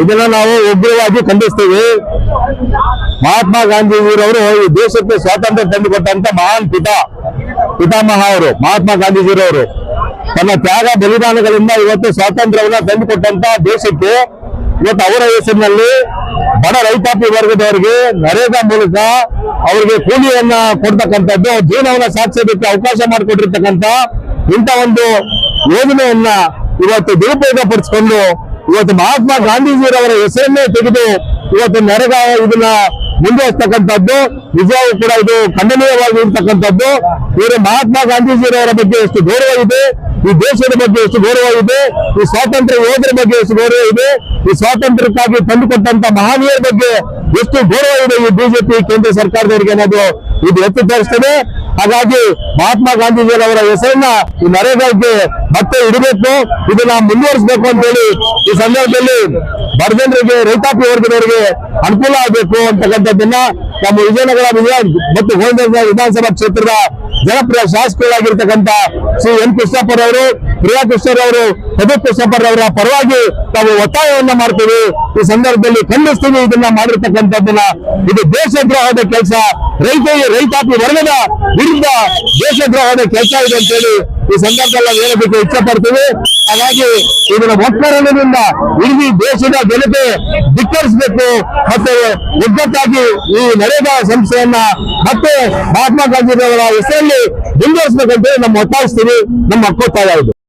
ಇದನ್ನ ನಾವು ಉಗ್ರವಾಗಿ ಖಂಡಿಸ್ತೀವಿ. ಮಹಾತ್ಮ ಗಾಂಧೀಜಿಯವರು ಈ ದೇಶಕ್ಕೆ ಸ್ವಾತಂತ್ರ್ಯ ತಂದುಕೊಟ್ಟಂತ ಮಹಾನ್ ಪಿತ, ಪಿತಾಮಹ ಅವರು, ಮಹಾತ್ಮ ಗಾಂಧೀಜಿಯವರು ತನ್ನ ತ್ಯಾಗ ಬಲಿದಾನಗಳಿಂದ ಇವತ್ತು ಸ್ವಾತಂತ್ರ್ಯವನ್ನ ತಂದುಕೊಟ್ಟಂತ ದೇಶಕ್ಕೆ ಇವತ್ತು ಅವರ ಹೆಸರಿನಲ್ಲಿ ಬಡ ರೈತಾಪಿ ವರ್ಗದವರಿಗೆ ನರೇಗಾ ಮೂಲಕ ಅವರಿಗೆ ಕೂಲಿಯನ್ನ ಕೊಡ್ತಕ್ಕಂಥದ್ದು, ಜೀವನವನ್ನ ಸಾಧಿಸೋದಕ್ಕೆ ಅವಕಾಶ ಮಾಡಿಕೊಟ್ಟಿರ್ತಕ್ಕಂಥ ಇಂಥ ಒಂದು ಯೋಜನೆಯನ್ನ ಇವತ್ತು ದುರುಪಯೋಗ ಪಡಿಸಿಕೊಂಡು ಇವತ್ತು ಮಹಾತ್ಮ ಗಾಂಧೀಜಿಯವರ ಹೆಸರನ್ನೇ ತೆಗೆದು ಇವತ್ತು ನರೇಗಾ ಇದನ್ನ ಮುಂದುವರಿಸ್ತಕ್ಕಂಥದ್ದು, ನಿಜವಾಗೂ ಕೂಡ ಇದು ಖಂಡನೀಯವಾಗಿ ಇರ್ತಕ್ಕಂಥದ್ದು. ಇವರು ಮಹಾತ್ಮ ಗಾಂಧೀಜಿಯವರ ಬಗ್ಗೆ ಎಷ್ಟು ಗೌರವ ಇದೆ ಈ ದೇಶದ ಬಗ್ಗೆ ಎಷ್ಟು ಗೌರವ ಇದೆ, ಈ ಸ್ವಾತಂತ್ರ್ಯ ಯೋಧರ ಬಗ್ಗೆ ಎಷ್ಟು ಗೌರವ ಇದೆ, ಈ ಸ್ವಾತಂತ್ರ್ಯಕ್ಕಾಗಿ ತಂದುಕೊಟ್ಟಂತ ಮಹನೀಯರ ಬಗ್ಗೆ ಎಷ್ಟು ಗೌರವ ಇದೆ ಈ ಬಿಜೆಪಿ ಕೇಂದ್ರ ಸರ್ಕಾರದವರಿಗೆ ಅನ್ನೋದು ಇದು ಎತ್ತಿ ತೋರಿಸ್ತದೆ. ಹಾಗಾಗಿ ಮಹಾತ್ಮ ಗಾಂಧೀಜಿಯವರ ಹೆಸರನ್ನ ಈ ನರೇಗಾಗೆ ಮತ್ತೆ ಇಡಬೇಕು, ಇದನ್ನ ಮುಂದುವರಿಸಬೇಕು ಅಂತ ಹೇಳಿ ಈ ಸಂದರ್ಭದಲ್ಲಿ ಬಡಜನರಿಗೆ, ರೈತಾಪಿ ವರ್ಗದವರಿಗೆ ಅನುಕೂಲ ಆಗಬೇಕು ಅಂತಕ್ಕಂಥದ್ದನ್ನ ನಮ್ಮ ವಿಜಯನಗರ ವಿಧಾನ ಮತ್ತು ಗೋವಿಂದ ವಿಧಾನಸಭಾ ಕ್ಷೇತ್ರದ ಜನಪ್ರಿಯ ಶಾಸಕರಾಗಿರ್ತಕ್ಕಂಥ ಶ್ರೀ ಎನ್ ಕೃಷ್ಣಪ್ಪರವರು ಪ್ರಿಯಾ ಕೃಷ್ಣರವರು ಪ್ರದೀಪ್ ಕೃಷ್ಣಪ್ಪರವರ ಪರವಾಗಿ ನಾವು ಒತ್ತಾಯವನ್ನ ಮಾಡ್ತೀವಿ. ಈ ಸಂದರ್ಭದಲ್ಲಿ ಖಂಡಿಸ್ತೀವಿ. ಇದನ್ನ ಮಾಡಿರ್ತಕ್ಕಂಥದ್ದನ್ನ ಇದು ದೇಶದ್ರೋಹದ ಕೆಲಸ. ರೈತ ರೈತಾಪಿ ವರ್ಗದ ವಿರುದ್ಧ ದೇಶದ್ರೋಹದ ಕೆಲಸ ಇದೆ ಅಂತೇಳಿ ಈ ಸಂದರ್ಭದಲ್ಲಿ ಹೇಳೋದಕ್ಕೆ ಇಚ್ಛೆ ಪಡ್ತೀವಿ ಹಾಗಾಗಿ ಇದರ ಒಕ್ಕರಣದಿಂದ ಇಡೀ ದೇಶದ ಜನತೆ ಧಿಕ್ಕರಿಸಬೇಕು. ಮತ್ತೆ ಒಗ್ಗಟ್ಟಾಗಿ ಈ ನರೇಗ ಸಂಸ್ಥೆಯನ್ನ ಮತ್ತೆ ಮಹಾತ್ಮ ಗಾಂಧೀಜಿಯವರ ಹೆಸರಲ್ಲಿ ಮುಂದುವರಿಸಬೇಕಂತ ನಮ್ಮ ಒತ್ತಾಯಿಸ್ತೀವಿ. ನಮ್ಮ ಹಕ್ಕೊತ್ತಾಯ ಇದು